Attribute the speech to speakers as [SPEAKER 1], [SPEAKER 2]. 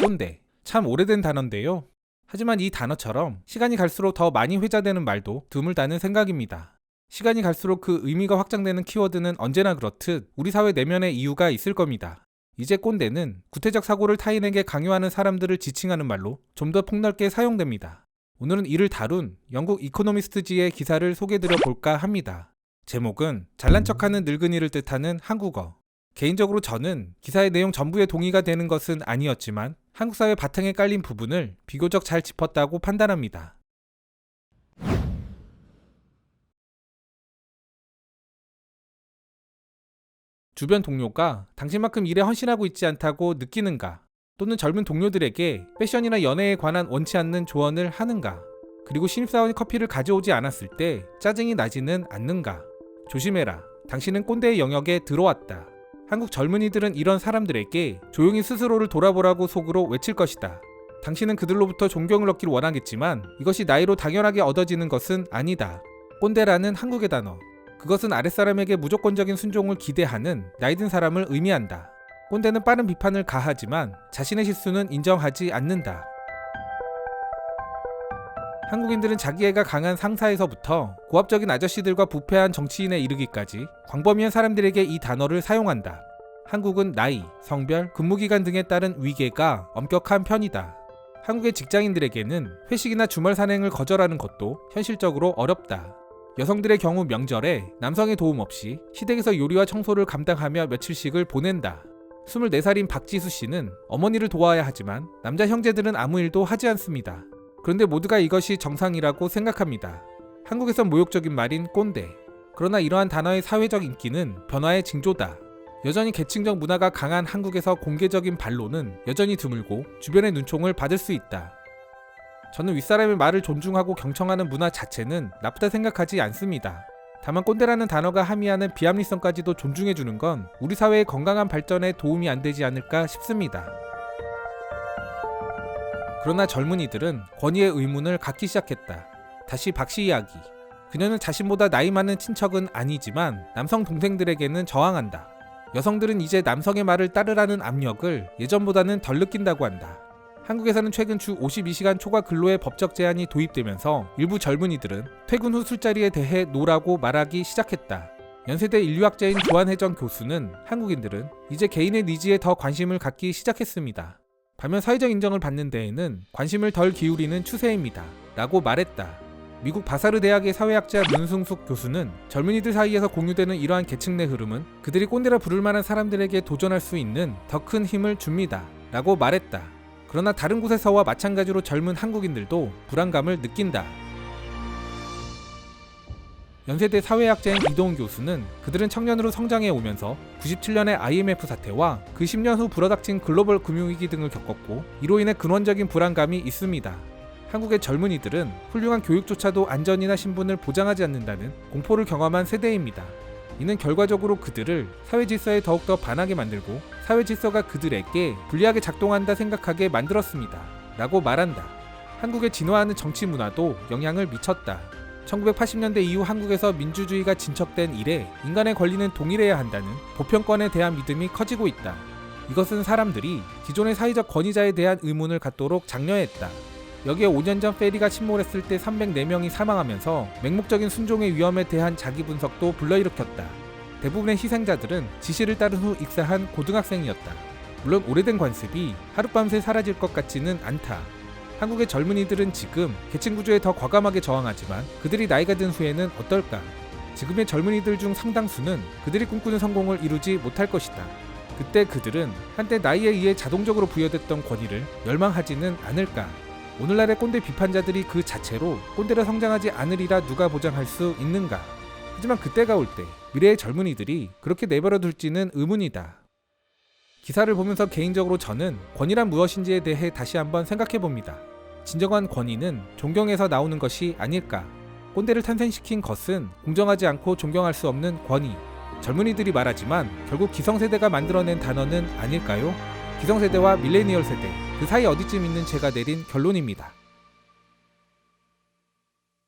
[SPEAKER 1] 꼰대. 참 오래된 단어인데요. 하지만 이 단어처럼 시간이 갈수록 더 많이 회자되는 말도 드물다는 생각입니다. 시간이 갈수록 그 의미가 확장되는 키워드는 언제나 그렇듯 우리 사회 내면의 이유가 있을 겁니다. 이제 꼰대는 구태적 사고를 타인에게 강요하는 사람들을 지칭하는 말로 좀 더 폭넓게 사용됩니다. 오늘은 이를 다룬 영국 이코노미스트지의 기사를 소개드려 볼까 합니다. 제목은 잘난 척하는 늙은이를 뜻하는 한국어. 개인적으로 저는 기사의 내용 전부에 동의가 되는 것은 아니었지만 한국 사회 바탕에 깔린 부분을 비교적 잘 짚었다고 판단합니다. 주변 동료가 당신만큼 일에 헌신하고 있지 않다고 느끼는가? 또는 젊은 동료들에게 패션이나 연애에 관한 원치 않는 조언을 하는가? 그리고 신입사원이 커피를 가져오지 않았을 때 짜증이 나지는 않는가? 조심해라. 당신은 꼰대의 영역에 들어왔다. 한국 젊은이들은 이런 사람들에게 조용히 스스로를 돌아보라고 속으로 외칠 것이다. 당신은 그들로부터 존경을 얻길 원하겠지만 이것이 나이로 당연하게 얻어지는 것은 아니다. 꼰대라는 한국의 단어. 그것은 아랫사람에게 무조건적인 순종을 기대하는 나이든 사람을 의미한다. 꼰대는 빠른 비판을 가하지만 자신의 실수는 인정하지 않는다. 한국인들은 자기애가 강한 상사에서부터 고압적인 아저씨들과 부패한 정치인에 이르기까지 광범위한 사람들에게 이 단어를 사용한다. 한국은 나이, 성별, 근무기간 등에 따른 위계가 엄격한 편이다. 한국의 직장인들에게는 회식이나 주말 산행을 거절하는 것도 현실적으로 어렵다. 여성들의 경우 명절에 남성의 도움 없이 시댁에서 요리와 청소를 감당하며 며칠씩을 보낸다. 24살인 박지수 씨는 어머니를 도와야 하지만 남자 형제들은 아무 일도 하지 않습니다. 그런데 모두가 이것이 정상이라고 생각합니다. 한국에선 모욕적인 말인 꼰대. 그러나 이러한 단어의 사회적 인기는 변화의 징조다. 여전히 계층적 문화가 강한 한국에서 공개적인 반론은 여전히 드물고 주변의 눈총을 받을 수 있다. 저는 윗사람의 말을 존중하고 경청하는 문화 자체는 나쁘다 생각하지 않습니다. 다만 꼰대라는 단어가 함의하는 비합리성까지도 존중해주는 건 우리 사회의 건강한 발전에 도움이 안 되지 않을까 싶습니다. 그러나 젊은이들은 권위의 의문을 갖기 시작했다. 다시 박씨 이야기. 그녀는 자신보다 나이 많은 친척은 아니지만 남성 동생들에게는 저항한다. 여성들은 이제 남성의 말을 따르라는 압력을 예전보다는 덜 느낀다고 한다. 한국에서는 최근 주 52시간 초과 근로의 법적 제한이 도입되면서 일부 젊은이들은 퇴근 후 술자리에 대해 노라고 말하기 시작했다. 연세대 인류학자인 조한혜정 교수는 한국인들은 이제 개인의 니즈에 더 관심을 갖기 시작했습니다. 반면 사회적 인정을 받는 데에는 관심을 덜 기울이는 추세입니다. 라고 말했다. 미국 바사르 대학의 사회학자 문승숙 교수는 젊은이들 사이에서 공유되는 이러한 계층 내 흐름은 그들이 꼰대라 부를 만한 사람들에게 도전할 수 있는 더 큰 힘을 줍니다. 라고 말했다. 그러나 다른 곳에서와 마찬가지로 젊은 한국인들도 불안감을 느낀다. 연세대 사회학자인 이동훈 교수는 그들은 청년으로 성장해 오면서 97년의 IMF 사태와 그 10년 후 불어닥친 글로벌 금융위기 등을 겪었고 이로 인해 근원적인 불안감이 있습니다. 한국의 젊은이들은 훌륭한 교육조차도 안전이나 신분을 보장하지 않는다는 공포를 경험한 세대입니다. 이는 결과적으로 그들을 사회 질서에 더욱더 반하게 만들고 사회 질서가 그들에게 불리하게 작동한다 생각하게 만들었습니다. 라고 말한다. 한국의 진화하는 정치 문화도 영향을 미쳤다. 1980년대 이후 한국에서 민주주의가 진척된 이래 인간의 권리는 동일해야 한다는 보편권에 대한 믿음이 커지고 있다. 이것은 사람들이 기존의 사회적 권위자에 대한 의문을 갖도록 장려했다. 여기에 5년 전 페리가 침몰했을 때 304명이 사망하면서 맹목적인 순종의 위험에 대한 자기 분석도 불러일으켰다. 대부분의 희생자들은 지시를 따른 후 익사한 고등학생이었다. 물론 오래된 관습이 하룻밤새 사라질 것 같지는 않다. 한국의 젊은이들은 지금 계층 구조에 더 과감하게 저항하지만 그들이 나이가 든 후에는 어떨까? 지금의 젊은이들 중 상당수는 그들이 꿈꾸는 성공을 이루지 못할 것이다. 그때 그들은 한때 나이에 의해 자동적으로 부여됐던 권위를 멸망하지는 않을까? 오늘날의 꼰대 비판자들이 그 자체로 꼰대로 성장하지 않으리라 누가 보장할 수 있는가? 하지만 그때가 올 때 미래의 젊은이들이 그렇게 내버려 둘지는 의문이다. 기사를 보면서 개인적으로 저는 권위란 무엇인지에 대해 다시 한번 생각해 봅니다. 진정한 권위는 존경에서 나오는 것이 아닐까. 꼰대를 탄생시킨 것은 공정하지 않고 존경할 수 없는 권위. 젊은이들이 말하지만 결국 기성세대가 만들어낸 단어는 아닐까요? 기성세대와 밀레니얼 세대, 그 사이 어디쯤 있는 제가 내린 결론입니다.